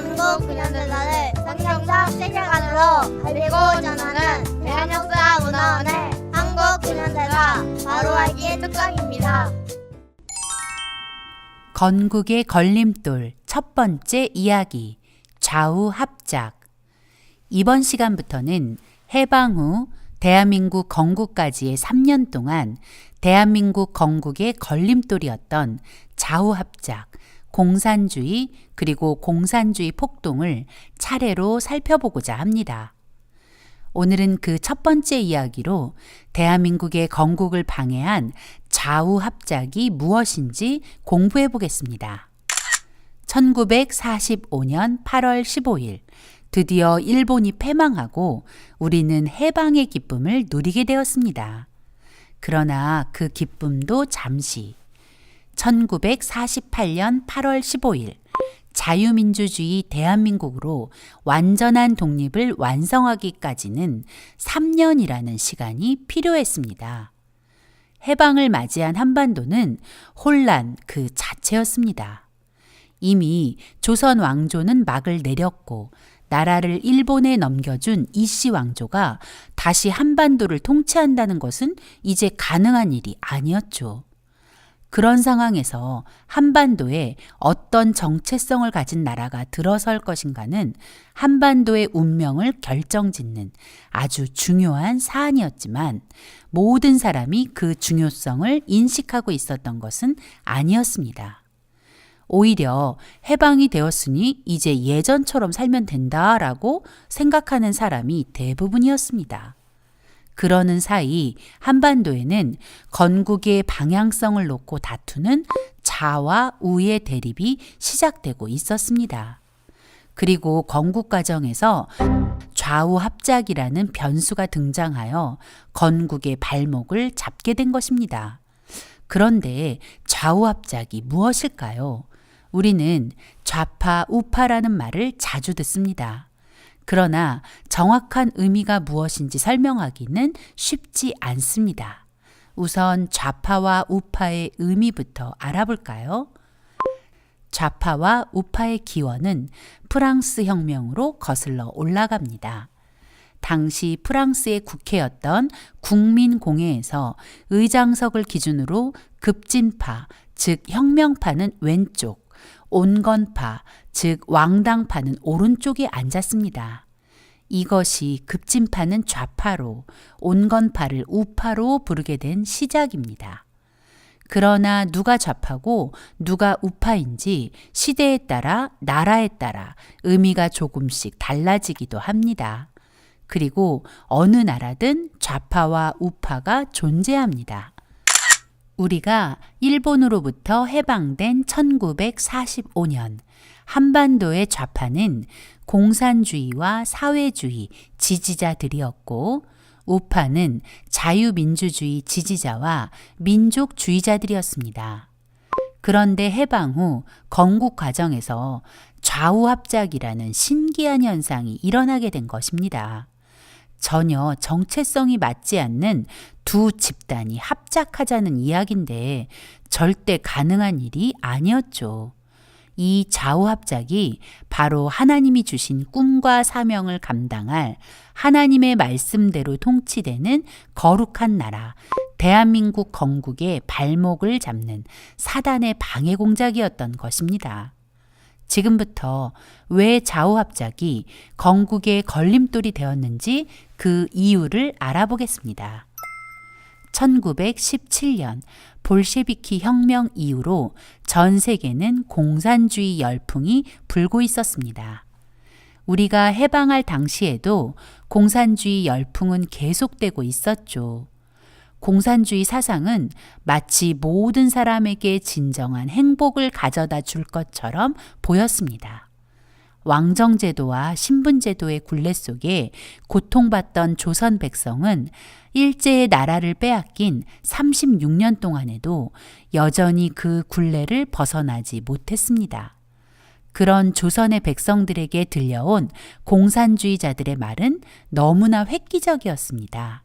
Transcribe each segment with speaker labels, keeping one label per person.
Speaker 1: 대한민국 9년대사를 성경적 세계관으로 알리고 전하는 대한역사 문화원의 한국 9년대사 바로 알기 특강입니다.
Speaker 2: 건국의 걸림돌 첫 번째 이야기 좌우 합작 이번 시간부터는 해방 후 대한민국 건국까지의 3년 동안 대한민국 건국의 걸림돌이었던 좌우 합작, 공산주의 그리고 공산주의 폭동을 차례로 살펴보고자 합니다. 오늘은 그 첫 번째 이야기로 대한민국의 건국을 방해한 좌우 합작이 무엇인지 공부해 보겠습니다. 1945년 8월 15일, 드디어 일본이 패망하고 우리는 해방의 기쁨을 누리게 되었습니다. 그러나 그 기쁨도 잠시. 1948년 8월 15일, 자유민주주의 대한민국으로 완전한 독립을 완성하기까지는 3년이라는 시간이 필요했습니다. 해방을 맞이한 한반도는 혼란 그 자체였습니다. 이미 조선 왕조는 막을 내렸고 나라를 일본에 넘겨준 이씨 왕조가 다시 한반도를 통치한다는 것은 이제 가능한 일이 아니었죠. 그런 상황에서 한반도에 어떤 정체성을 가진 나라가 들어설 것인가는 한반도의 운명을 결정짓는 아주 중요한 사안이었지만 모든 사람이 그 중요성을 인식하고 있었던 것은 아니었습니다. 오히려 해방이 되었으니 이제 예전처럼 살면 된다라고 생각하는 사람이 대부분이었습니다. 그러는 사이 한반도에는 건국의 방향성을 놓고 다투는 자와 우의 대립이 시작되고 있었습니다. 그리고 건국 과정에서 좌우 합작이라는 변수가 등장하여 건국의 발목을 잡게 된 것입니다. 그런데 좌우 합작이 무엇일까요? 우리는 좌파, 우파라는 말을 자주 듣습니다. 그러나 정확한 의미가 무엇인지 설명하기는 쉽지 않습니다. 우선 좌파와 우파의 의미부터 알아볼까요? 좌파와 우파의 기원은 프랑스 혁명으로 거슬러 올라갑니다. 당시 프랑스의 국회였던 국민공회에서 의장석을 기준으로 급진파, 즉 혁명파는 왼쪽, 온건파, 즉 왕당파는 오른쪽에 앉았습니다. 이것이 급진파는 좌파로, 온건파를 우파로 부르게 된 시작입니다. 그러나 누가 좌파고 누가 우파인지 시대에 따라 나라에 따라 의미가 조금씩 달라지기도 합니다. 그리고 어느 나라든 좌파와 우파가 존재합니다. 우리가 일본으로부터 해방된 1945년 한반도의 좌파는 공산주의와 사회주의 지지자들이었고 우파는 자유민주주의 지지자와 민족주의자들이었습니다. 그런데 해방 후 건국 과정에서 좌우 합작이라는 신기한 현상이 일어나게 된 것입니다. 전혀 정체성이 맞지 않는 두 집단이 합작하자는 이야기인데 절대 가능한 일이 아니었죠. 이 좌우합작이 바로 하나님이 주신 꿈과 사명을 감당할 하나님의 말씀대로 통치되는 거룩한 나라, 대한민국 건국의 발목을 잡는 사단의 방해 공작이었던 것입니다. 지금부터 왜 좌우합작이 건국의 걸림돌이 되었는지 그 이유를 알아보겠습니다. 1917년 볼셰비키 혁명 이후로 전 세계는 공산주의 열풍이 불고 있었습니다. 우리가 해방할 당시에도 공산주의 열풍은 계속되고 있었죠. 공산주의 사상은 마치 모든 사람에게 진정한 행복을 가져다 줄 것처럼 보였습니다. 왕정제도와 신분제도의 굴레 속에 고통받던 조선 백성은 일제의 나라를 빼앗긴 36년 동안에도 여전히 그 굴레를 벗어나지 못했습니다. 그런 조선의 백성들에게 들려온 공산주의자들의 말은 너무나 획기적이었습니다.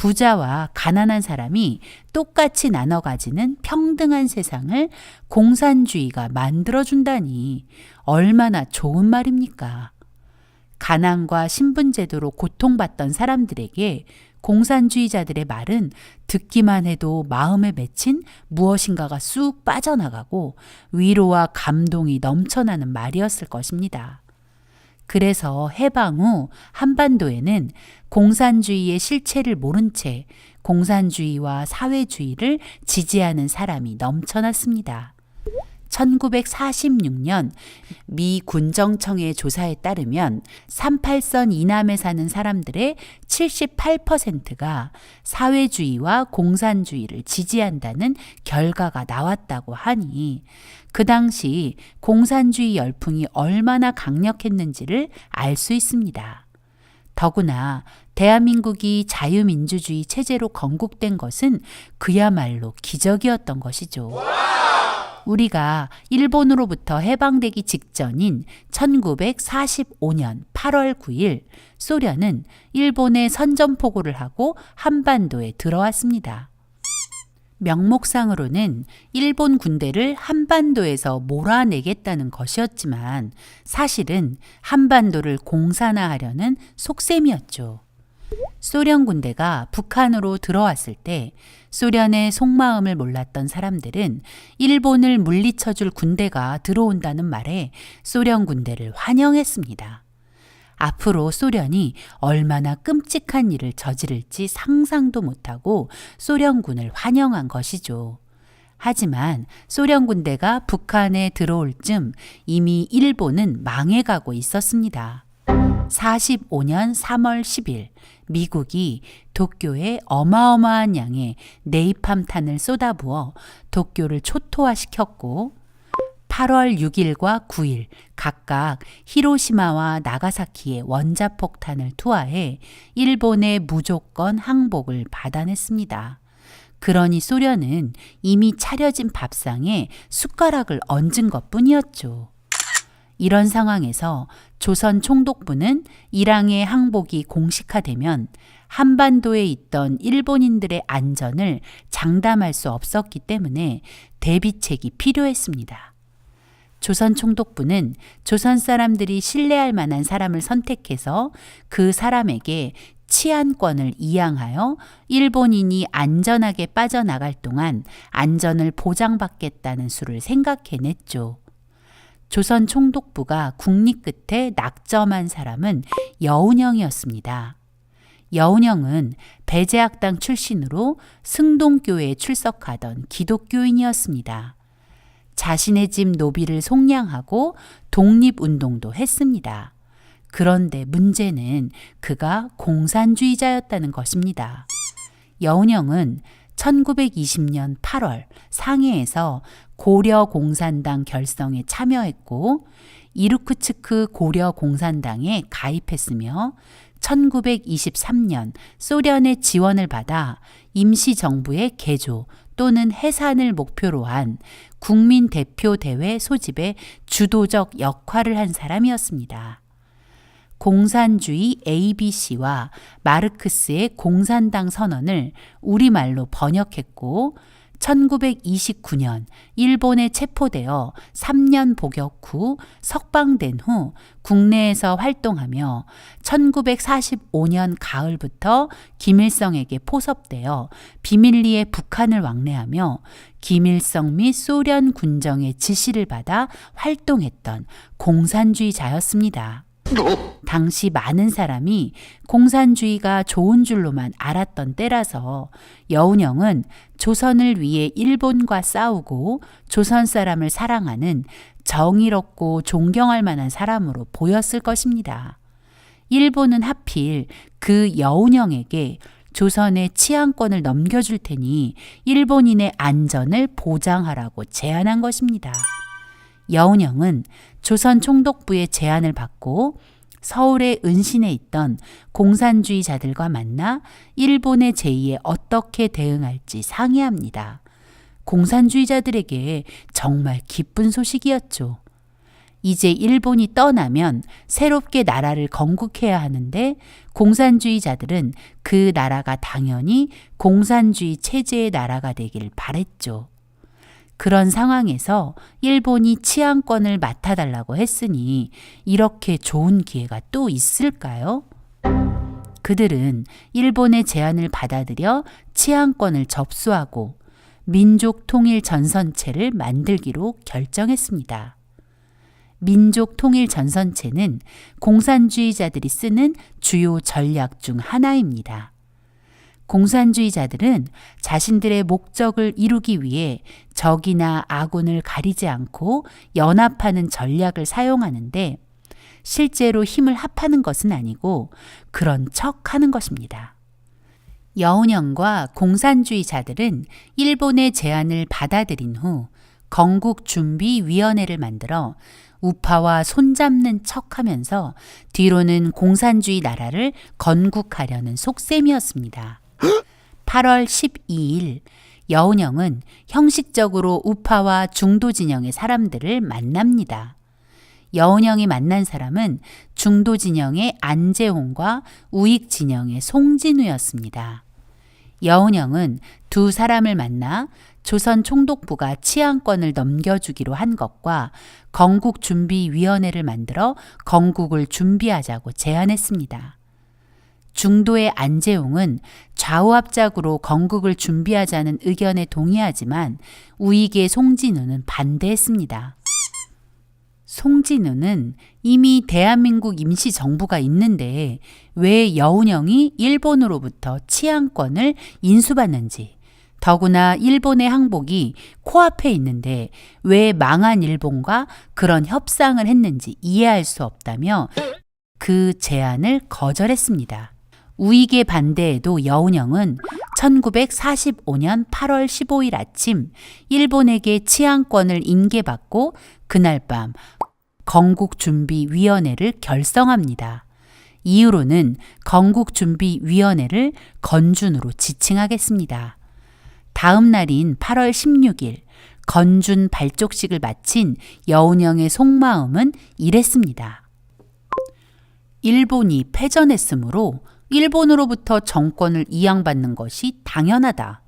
Speaker 2: 부자와 가난한 사람이 똑같이 나눠 가지는 평등한 세상을 공산주의가 만들어준다니 얼마나 좋은 말입니까? 가난과 신분제도로 고통받던 사람들에게 공산주의자들의 말은 듣기만 해도 마음에 맺힌 무엇인가가 쑥 빠져나가고 위로와 감동이 넘쳐나는 말이었을 것입니다. 그래서 해방 후 한반도에는 공산주의의 실체를 모른 채 공산주의와 사회주의를 지지하는 사람이 넘쳐났습니다. 1946년 미 군정청의 조사에 따르면 38선 이남에 사는 사람들의 78%가 사회주의와 공산주의를 지지한다는 결과가 나왔다고 하니 그 당시 공산주의 열풍이 얼마나 강력했는지를 알 수 있습니다. 더구나 대한민국이 자유민주주의 체제로 건국된 것은 그야말로 기적이었던 것이죠. 우리가 일본으로부터 해방되기 직전인 1945년 8월 9일 소련은 일본에 선전포고를 하고 한반도에 들어왔습니다. 명목상으로는 일본 군대를 한반도에서 몰아내겠다는 것이었지만 사실은 한반도를 공산화하려는 속셈이었죠. 소련 군대가 북한으로 들어왔을 때 소련의 속마음을 몰랐던 사람들은 일본을 물리쳐줄 군대가 들어온다는 말에 소련 군대를 환영했습니다. 앞으로 소련이 얼마나 끔찍한 일을 저지를지 상상도 못하고 소련군을 환영한 것이죠. 하지만 소련 군대가 북한에 들어올 쯤 이미 일본은 망해가고 있었습니다. 45년 3월 10일 미국이 도쿄에 어마어마한 양의 네이팜탄을 쏟아부어 도쿄를 초토화시켰고 8월 6일과 9일 각각 히로시마와 나가사키에 원자폭탄을 투하해 일본의 무조건 항복을 받아냈습니다. 그러니 소련은 이미 차려진 밥상에 숟가락을 얹은 것 뿐이었죠. 이런 상황에서 조선 총독부는 일항의 항복이 공식화되면 한반도에 있던 일본인들의 안전을 장담할 수 없었기 때문에 대비책이 필요했습니다. 조선 총독부는 조선 사람들이 신뢰할 만한 사람을 선택해서 그 사람에게 치안권을 이양하여 일본인이 안전하게 빠져나갈 동안 안전을 보장받겠다는 수를 생각해냈죠. 조선 총독부가 국리 끝에 낙점한 사람은 여운형이었습니다. 여운형은 배제학당 출신으로 승동교회에 출석하던 기독교인이었습니다. 자신의 집 노비를 속량하고 독립운동도 했습니다. 그런데 문제는 그가 공산주의자였다는 것입니다. 여운형은 1920년 8월 상해에서 고려 공산당 결성에 참여했고 이루크츠크 고려 공산당에 가입했으며 1923년 소련의 지원을 받아 임시정부의 개조 또는 해산을 목표로 한 국민 대표 대회 소집에 주도적 역할을 한 사람이었습니다. 공산주의 ABC와 마르크스의 공산당 선언을 우리말로 번역했고 1929년 일본에 체포되어 3년 복역 후 석방된 후 국내에서 활동하며 1945년 가을부터 김일성에게 포섭되어 비밀리에 북한을 왕래하며 김일성 및 소련 군정의 지시를 받아 활동했던 공산주의자였습니다. 당시 많은 사람이 공산주의가 좋은 줄로만 알았던 때라서 여운형은 조선을 위해 일본과 싸우고 조선 사람을 사랑하는 정의롭고 존경할 만한 사람으로 보였을 것입니다. 일본은 하필 그 여운형에게 조선의 치안권을 넘겨줄 테니 일본인의 안전을 보장하라고 제안한 것입니다. 여운형은 조선 총독부의 제안을 받고 서울의 은신에 있던 공산주의자들과 만나 일본의 제의에 어떻게 대응할지 상의합니다. 공산주의자들에게 정말 기쁜 소식이었죠. 이제 일본이 떠나면 새롭게 나라를 건국해야 하는데 공산주의자들은 그 나라가 당연히 공산주의 체제의 나라가 되길 바랬죠. 그런 상황에서 일본이 치안권을 맡아달라고 했으니 이렇게 좋은 기회가 또 있을까요? 그들은 일본의 제안을 받아들여 치안권을 접수하고 민족 통일 전선체를 만들기로 결정했습니다. 민족 통일 전선체는 공산주의자들이 쓰는 주요 전략 중 하나입니다. 공산주의자들은 자신들의 목적을 이루기 위해 적이나 아군을 가리지 않고 연합하는 전략을 사용하는데 실제로 힘을 합하는 것은 아니고 그런 척 하는 것입니다. 여운형과 공산주의자들은 일본의 제안을 받아들인 후 건국준비위원회를 만들어 우파와 손잡는 척 하면서 뒤로는 공산주의 나라를 건국하려는 속셈이었습니다. 8월 12일 여운형은 형식적으로 우파와 중도 진영의 사람들을 만납니다. 여운형이 만난 사람은 중도 진영의 안재홍과 우익 진영의 송진우였습니다. 여운형은 두 사람을 만나 조선 총독부가 치안권을 넘겨주기로 한 것과 건국준비위원회를 만들어 건국을 준비하자고 제안했습니다. 중도의 안재홍은 좌우합작으로 건국을 준비하자는 의견에 동의하지만 우익의 송진우는 반대했습니다. 송진우는 이미 대한민국 임시정부가 있는데 왜 여운형이 일본으로부터 치안권을 인수받는지 더구나 일본의 항복이 코앞에 있는데 왜 망한 일본과 그런 협상을 했는지 이해할 수 없다며 그 제안을 거절했습니다. 우익의 반대에도 여운형은 1945년 8월 15일 아침 일본에게 치안권을 인계받고 그날 밤 건국준비위원회를 결성합니다. 이후로는 건국준비위원회를 건준으로 지칭하겠습니다. 다음 날인 8월 16일 건준 발족식을 마친 여운형의 속마음은 이랬습니다. 일본이 패전했으므로 일본으로부터 정권을 이양받는 것이 당연하다.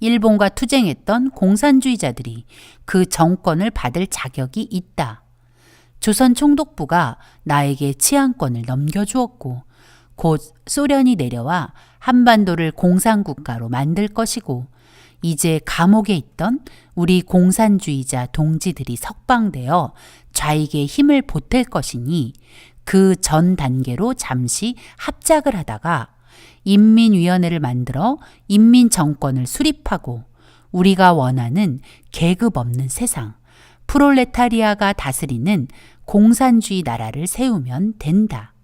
Speaker 2: 일본과 투쟁했던 공산주의자들이 그 정권을 받을 자격이 있다. 조선 총독부가 나에게 치안권을 넘겨주었고 곧 소련이 내려와 한반도를 공산국가로 만들 것이고 이제 감옥에 있던 우리 공산주의자 동지들이 석방되어 좌익에 힘을 보탤 것이니 그 전 단계로 잠시 합작을 하다가 인민위원회를 만들어 인민정권을 수립하고 우리가 원하는 계급 없는 세상, 프롤레타리아가 다스리는 공산주의 나라를 세우면 된다.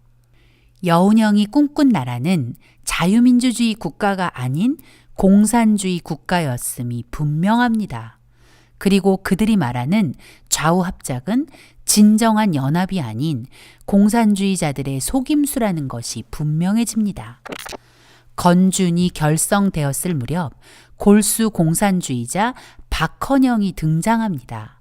Speaker 2: 여운형이 꿈꾼 나라는 자유민주주의 국가가 아닌 공산주의 국가였음이 분명합니다. 그리고 그들이 말하는 좌우 합작은 진정한 연합이 아닌 공산주의자들의 속임수라는 것이 분명해집니다. 건준이 결성되었을 무렵 골수 공산주의자 박헌영이 등장합니다.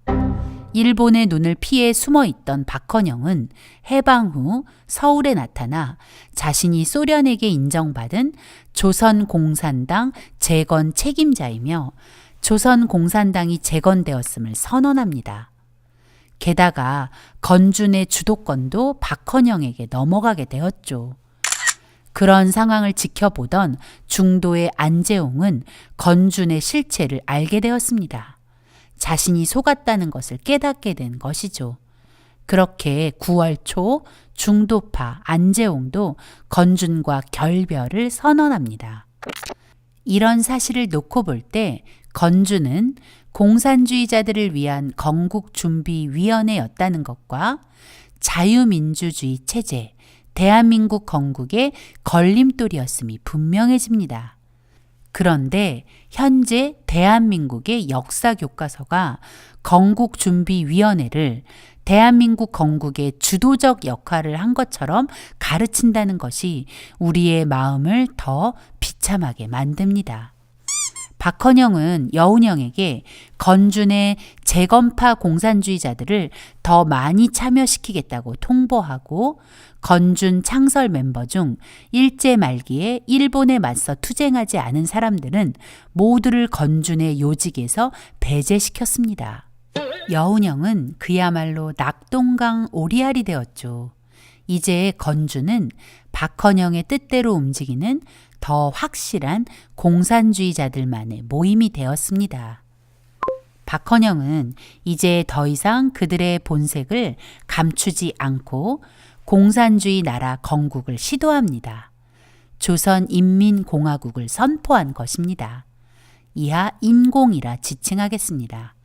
Speaker 2: 일본의 눈을 피해 숨어 있던 박헌영은 해방 후 서울에 나타나 자신이 소련에게 인정받은 조선공산당 재건 책임자이며 조선 공산당이 재건되었음을 선언합니다. 게다가 건준의 주도권도 박헌영에게 넘어가게 되었죠. 그런 상황을 지켜보던 중도의 안재홍은 건준의 실체를 알게 되었습니다. 자신이 속았다는 것을 깨닫게 된 것이죠. 그렇게 9월 초 중도파 안재홍도 건준과 결별을 선언합니다. 이런 사실을 놓고 볼 때 건준은 공산주의자들을 위한 건국준비위원회였다는 것과 자유민주주의 체제, 대한민국 건국의 걸림돌이었음이 분명해집니다. 그런데 현재 대한민국의 역사 교과서가 건국준비위원회를 대한민국 건국의 주도적 역할을 한 것처럼 가르친다는 것이 우리의 마음을 더 비참하게 만듭니다. 박헌영은 여운형에게 건준의 재건파 공산주의자들을 더 많이 참여시키겠다고 통보하고 건준 창설 멤버 중 일제 말기에 일본에 맞서 투쟁하지 않은 사람들은 모두를 건준의 요직에서 배제시켰습니다. 여운형은 그야말로 낙동강 오리알이 되었죠. 이제 건주는 박헌영의 뜻대로 움직이는 더 확실한 공산주의자들만의 모임이 되었습니다. 박헌영은 이제 더 이상 그들의 본색을 감추지 않고 공산주의 나라 건국을 시도합니다. 조선인민공화국을 선포한 것입니다. 이하 인공이라 지칭하겠습니다.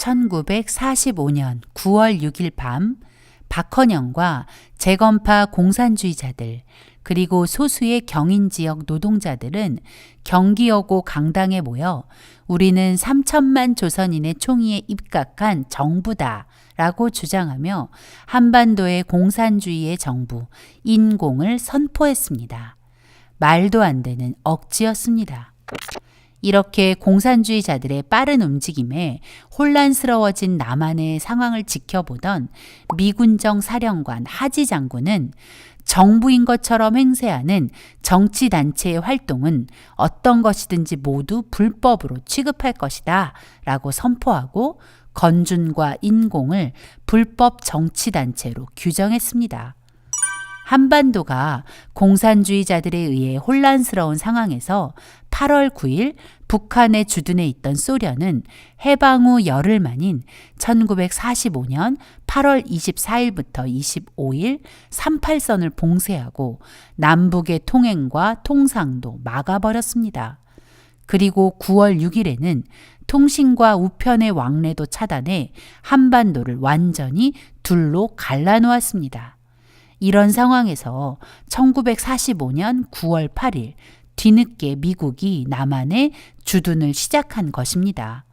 Speaker 2: 1945년 9월 6일 밤 박헌영과 재건파 공산주의자들 그리고 소수의 경인 지역 노동자들은 경기여고 강당에 모여 우리는 3천만 조선인의 총의에 입각한 정부다 라고 주장하며 한반도의 공산주의의 정부 인공을 선포했습니다. 말도 안 되는 억지였습니다. 이렇게 공산주의자들의 빠른 움직임에 혼란스러워진 남한의 상황을 지켜보던 미군정 사령관 하지 장군은 정부인 것처럼 행세하는 정치단체의 활동은 어떤 것이든지 모두 불법으로 취급할 것이다 라고 선포하고 건준과 인공을 불법 정치단체로 규정했습니다. 한반도가 공산주의자들에 의해 혼란스러운 상황에서 8월 9일 북한에 주둔해 있던 소련은 해방 후 열흘 만인 1945년 8월 24일부터 25일 38선을 봉쇄하고 남북의 통행과 통상도 막아버렸습니다. 그리고 9월 6일에는 통신과 우편의 왕래도 차단해 한반도를 완전히 둘로 갈라놓았습니다. 이런 상황에서 1945년 9월 8일 뒤늦게 미국이 남한에 주둔을 시작한 것입니다.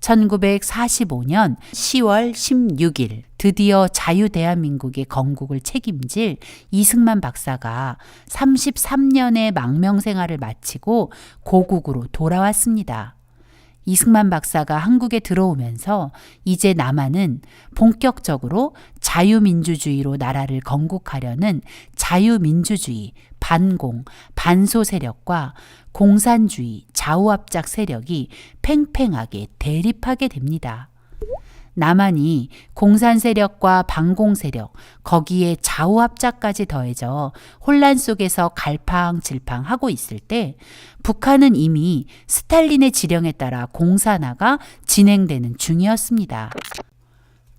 Speaker 2: 1945년 10월 16일 드디어 자유대한민국의 건국을 책임질 이승만 박사가 33년의 망명 생활을 마치고 고국으로 돌아왔습니다. 이승만 박사가 한국에 들어오면서 이제 남한은 본격적으로 자유민주주의로 나라를 건국하려는 자유민주주의, 반공, 반소 세력과 공산주의, 좌우합작 세력이 팽팽하게 대립하게 됩니다. 남한이 공산 세력과 반공 세력, 거기에 좌우합작까지 더해져 혼란 속에서 갈팡질팡 하고 있을 때 북한은 이미 스탈린의 지령에 따라 공산화가 진행되는 중이었습니다.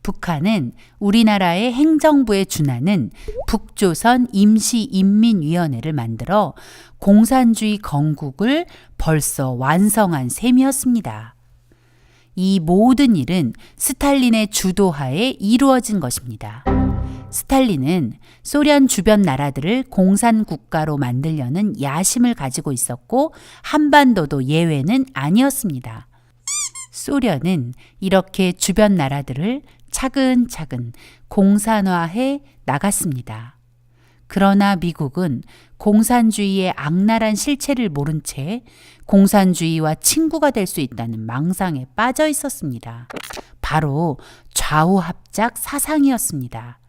Speaker 2: 북한은 우리나라의 행정부에 준하는 북조선 임시인민위원회를 만들어 공산주의 건국을 벌써 완성한 셈이었습니다. 이 모든 일은 스탈린의 주도하에 이루어진 것입니다. 스탈린은 소련 주변 나라들을 공산 국가로 만들려는 야심을 가지고 있었고 한반도도 예외는 아니었습니다. 소련은 이렇게 주변 나라들을 차근차근 공산화해 나갔습니다. 그러나 미국은 공산주의의 악랄한 실체를 모른 채 공산주의와 친구가 될 수 있다는 망상에 빠져 있었습니다. 바로 좌우 합작 사상이었습니다.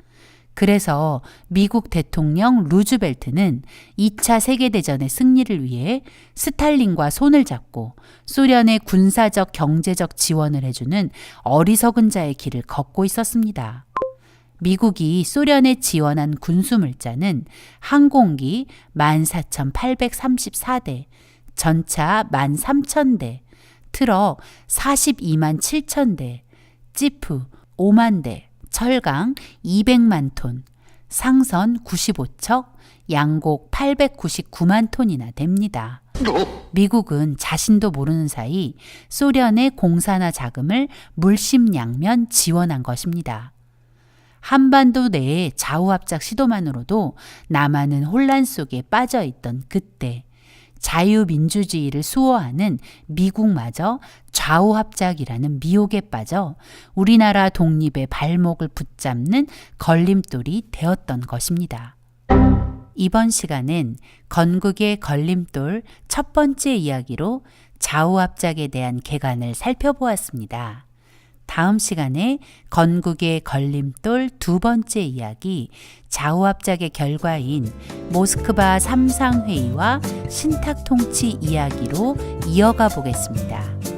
Speaker 2: 그래서 미국 대통령 루즈벨트는 2차 세계대전의 승리를 위해 스탈린과 손을 잡고 소련의 군사적 경제적 지원을 해주는 어리석은 자의 길을 걷고 있었습니다. 미국이 소련에 지원한 군수 물자는 항공기 14,834대, 전차 13,000대, 트럭 42만 7천대, 지프 5만 대, 철강 200만 톤, 상선 95척, 양곡 899만 톤이나 됩니다. 미국은 자신도 모르는 사이 소련의 공산화 자금을 물심양면 지원한 것입니다. 한반도 내의 좌우합작 시도만으로도 남한은 혼란 속에 빠져 있던 그때 자유민주주의를 수호하는 미국마저 좌우합작이라는 미혹에 빠져 우리나라 독립의 발목을 붙잡는 걸림돌이 되었던 것입니다. 이번 시간은 건국의 걸림돌 첫 번째 이야기로 좌우합작에 대한 개관을 살펴보았습니다. 다음 시간에 건국의 걸림돌 두 번째 이야기 좌우합작의 결과인 모스크바 삼상회의와 신탁통치 이야기로 이어가 보겠습니다.